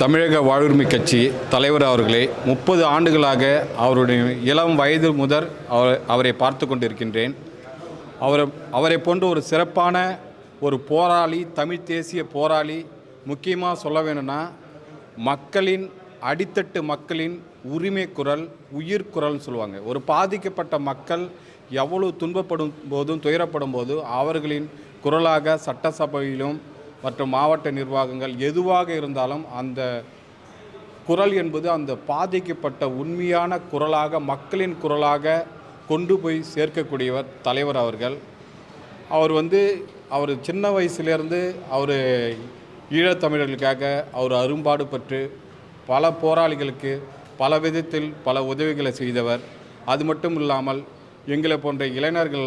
தமிழக வாழ்வுரிமை கட்சி தலைவர் அவர்களே முப்பது ஆண்டுகளாக அவருடைய இளம் வயது முதல் அவர் அவரை பார்த்து கொண்டிருக்கின்றேன். அவர் அவரை போன்ற ஒரு சிறப்பான ஒரு போராளி தமிழ் தேசிய போராளி முக்கியமாக சொல்ல வேணும்னா மக்களின் அடித்தட்டு மக்களின் உரிமை குரல் உயிர் குரல்னு சொல்லுவாங்க. ஒரு பாதிக்கப்பட்ட மக்கள் எவ்வளவு துன்பப்படும் போதும் துயரப்படும் போதும் அவர்களின் குரலாக சட்டசபையிலும் மற்றும் மாவட்ட நிர்வாகங்கள் எதுவாக இருந்தாலும் அந்த குரல் என்பது அந்த பாதிக்கப்பட்ட உண்மையான குரலாக மக்களின் குரலாக கொண்டு போய் சேர்க்கக்கூடியவர் தலைவர் அவர்கள். அவர் வந்து அவர் சின்ன வயசுலேருந்து அவர் ஈழத்தமிழர்களுக்காக அவர் அரும்பாடு பெற்று பல போராளிகளுக்கு பல விதத்தில் பல உதவிகளை செய்தவர். அது மட்டும் இல்லாமல் எங்களை போன்ற இளைஞர்கள்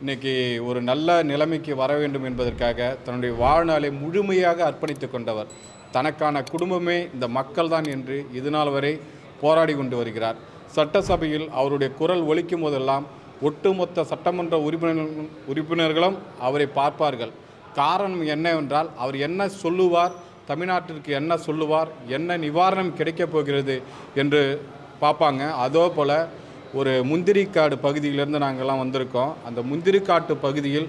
இன்றைக்கி இன்னைக்கு ஒரு நல்ல நிலைமைக்கு வர வேண்டும் என்பதற்காக தன்னுடைய வாழ்நாளை முழுமையாக அர்ப்பணித்து கொண்டவர். தனக்கான குடும்பமே இந்த மக்கள் தான் என்று இதுநாள் வரை போராடி கொண்டு வருகிறார். சட்டசபையில் அவருடைய குரல் ஒழிக்கும் போதெல்லாம் ஒட்டுமொத்த சட்டமன்ற உறுப்பினர் உறுப்பினர்களும் அவரை பார்ப்பார்கள். காரணம் என்னவென்றால் அவர் என்ன சொல்லுவார் தமிழ்நாட்டிற்கு என்ன சொல்லுவார் என்ன நிவாரணம் கிடைக்கப் போகிறது என்று பார்ப்பாங்க. அதோ போல் ஒரு முந்திரிக்காடு பகுதியிலேருந்து நாங்கள்லாம் வந்திருக்கோம். அந்த முந்திரிக்காட்டு பகுதியில்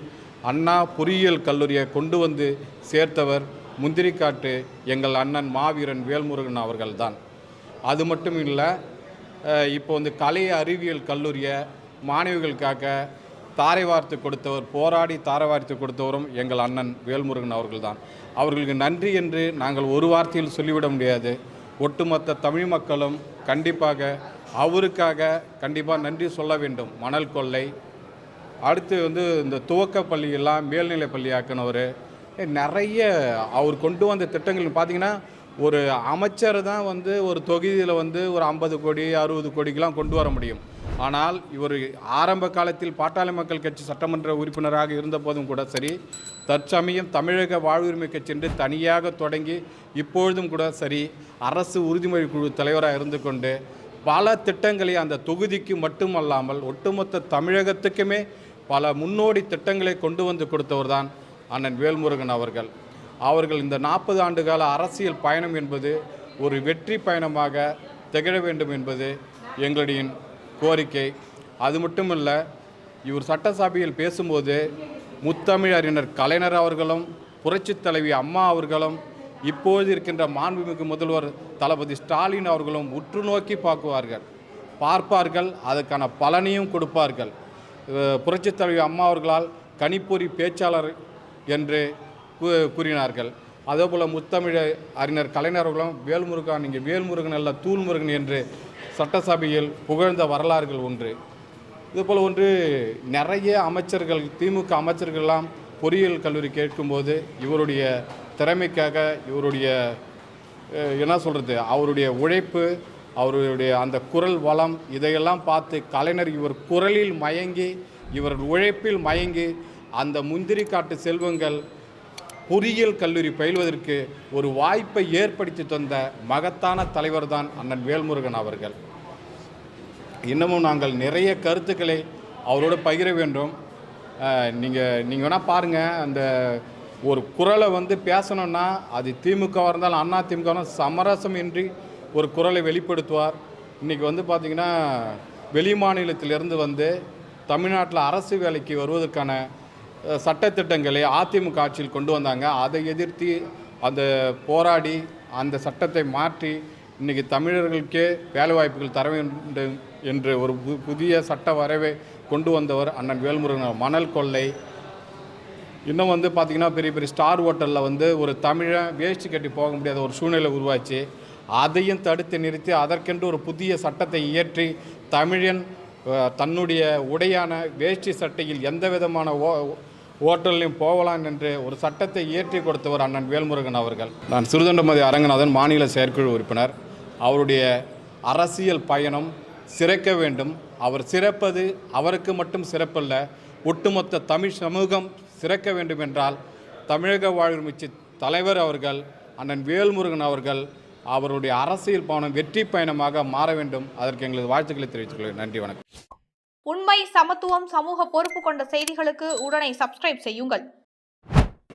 அண்ணா பொறியியல் கல்லூரியை கொண்டு வந்து சேர்த்தவர் முந்திரிக்காட்டு எங்கள் அண்ணன் மாவீரன் வேல்முருகன் அவர்கள்தான். அது மட்டும் இல்லை இப்போ வந்து கலை அறிவியல் கல்லூரியை மாணவிகளுக்காக தாரை வார்த்து கொடுத்தவர் போராடி தாரை வார்த்து கொடுத்தவரும் எங்கள் அண்ணன் வேல்முருகன் அவர்கள்தான். அவர்களுக்கு நன்றி என்று நாங்கள் ஒரு வார்த்தையில் சொல்லிவிட முடியாது. ஒட்டுமொத்த தமிழ் மக்களும் கண்டிப்பாக அவருக்காக கண்டிப்பாக நன்றி சொல்ல வேண்டும். மணல் கொள்ளை. அடுத்து வந்து இந்த துவக்க பள்ளியெல்லாம் மேல்நிலை பள்ளியாக்கினவர். நிறைய அவர் கொண்டு வந்த திட்டங்கள் பார்த்தீங்கன்னா ஒரு அமைச்சர் தான் வந்து ஒரு தொகுதியில் வந்து ஒரு ஐம்பது கோடி அறுபது கோடிக்கெலாம் கொண்டு வர முடியும். ஆனால் இவர் ஆரம்ப காலத்தில் பாட்டாளி மக்கள் கட்சி சட்டமன்ற உறுப்பினராக இருந்தபோதும் கூட சரி தற்சமயம் தமிழக வாழ்வுரிமை கட்சி என்று தனியாக தொடங்கி இப்பொழுதும் கூட சரி அரசு உறுதிமொழி குழு தலைவராக இருந்து கொண்டு பல திட்டங்களை அந்த தொகுதிக்கு மட்டுமல்லாமல் ஒட்டுமொத்த தமிழகத்துக்குமே பல முன்னோடி திட்டங்களை கொண்டு வந்து கொடுத்தவர் தான் அண்ணன் வேல்முருகன் அவர்கள். அவர்கள் இந்த நாற்பது ஆண்டுகால அரசியல் பயணம் என்பது ஒரு வெற்றி பயணமாக திகழ வேண்டும் என்பது எங்களுடைய கோரிக்கை. அது மட்டுமல்ல இவர் சட்டசபையில் பேசும்போது முத்தமிழ் அறிஞர் கலைஞர் அவர்களும் புரட்சித் தலைவி அம்மா அவர்களும் இப்போது இருக்கின்ற மாண்புமிகு முதல்வர் தளபதி ஸ்டாலின் அவர்களும் உற்று நோக்கி பார்க்குவார்கள். பார்ப்பார்கள் அதுக்கான பலனையும் கொடுப்பார்கள். அஹ் புரட்சித் தலைவி அம்மா அவர்களால் கணிப்பொறி பேச்சாளர் என்று கூறினார்கள். அதேபோல் முத்தமிழ அறிஞர் கலைஞர்களும் வேல்முருகன் இங்கே வேல்முருகன் அல்ல தூள்முருகன் என்று சட்டசபையில் புகழ்ந்த வரலாறுகள் ஒன்று. இதுபோல் ஒன்று நிறைய அமைச்சர்கள் திமுக அமைச்சர்கள்லாம் பொறியியல் கல்லூரி கேட்கும்போது இவருடைய திறமைக்காக இவருடைய என்ன சொல்கிறது அவருடைய உழைப்பு அவருடைய அந்த குரல் வளம் இதையெல்லாம் பார்த்து கலைஞர் இவர் குரலில் மயங்கி இவர் உழைப்பில் மயங்கி அந்த முந்திரி காட்டு செல்வங்கள் பொறியியல் கல்லூரி பயில்வதற்கு ஒரு வாய்ப்பை ஏற்படுத்தி தந்த மகத்தான தலைவர் தான் அண்ணன் வேல்முருகன் அவர்கள். இன்னமும் நாங்கள் நிறைய கருத்துக்களை அவரோடு பகிர வேண்டும். நீங்கள் நீங்கள் வேணால் பாருங்கள் அந்த ஒரு குரலை வந்து பேசணும்னா அது திமுகவாக இருந்தாலும் அண்ணா திமுக சமரசம் இன்றி ஒரு குரலை வெளிப்படுத்துவார். இன்றைக்கி வந்து பார்த்திங்கன்னா வெளி மாநிலத்திலிருந்து வந்து தமிழ்நாட்டில் அரசு வேலைக்கு வருவதற்கான சட்டத்திட்டங்களை அதிமுக ஆட்சியில் கொண்டு வந்தாங்க. அதை எதிர்த்து அந்த போராடி அந்த சட்டத்தை மாற்றி இன்றைக்கி தமிழர்களுக்கே வேலைவாய்ப்புகள் தர வேண்டும் என்று ஒரு பு- புதிய சட்ட வரைவை கொண்டு வந்தவர் அண்ணன் வேல்முருகன் மணல் கொள்ளை இன்னும் வந்து பார்த்திங்கன்னா பெரிய பெரிய ஸ்டார் ஹோட்டலில் வந்து ஒரு தமிழன் வேஷ்டி கட்டி போக முடியாத ஒரு சூழ்நிலை உருவாச்சு. அதையும் தடுத்து நிறுத்தி அதற்கென்று ஒரு புதிய சட்டத்தை இயற்றி தமிழன் தன்னுடைய உடையான வேஷ்டி சட்டையில் எந்த விதமான ஓ ஹோட்டல்லையும் போகலாம் என்று ஒரு சட்டத்தை இயற்றி கொடுத்தவர் அண்ணன் வேல்முருகன் அவர்கள். நான் சிறுதண்டமதி அரங்கநாதன் மாநில செயற்குழு உறுப்பினர். அவருடைய அரசியல் பயணம் சிறக்க வேண்டும். அவர் சிறப்பது அவருக்கு மட்டும் சிறப்பல்ல ஒட்டுமொத்த தமிழ் சமூகம் சிறக்க வேண்டும் என்றால் தமிழக வாழ்வுரிமைச்சு தலைவர் அவர்கள் அண்ணன் வேல்முருகன் அவர்கள் அவருடைய அரசியல் பயணம் வெற்றி பயணமாக மாற வேண்டும். அதற்கு எங்களது வாழ்த்துக்களை தெரிவித்துக் கொள்கிறேன் நன்றி வணக்கம். உண்மை சமத்துவம் சமூக பொறுப்பு கொண்ட செய்திகளுக்கு உடனே சப்ஸ்கிரைப் செய்யுங்கள்.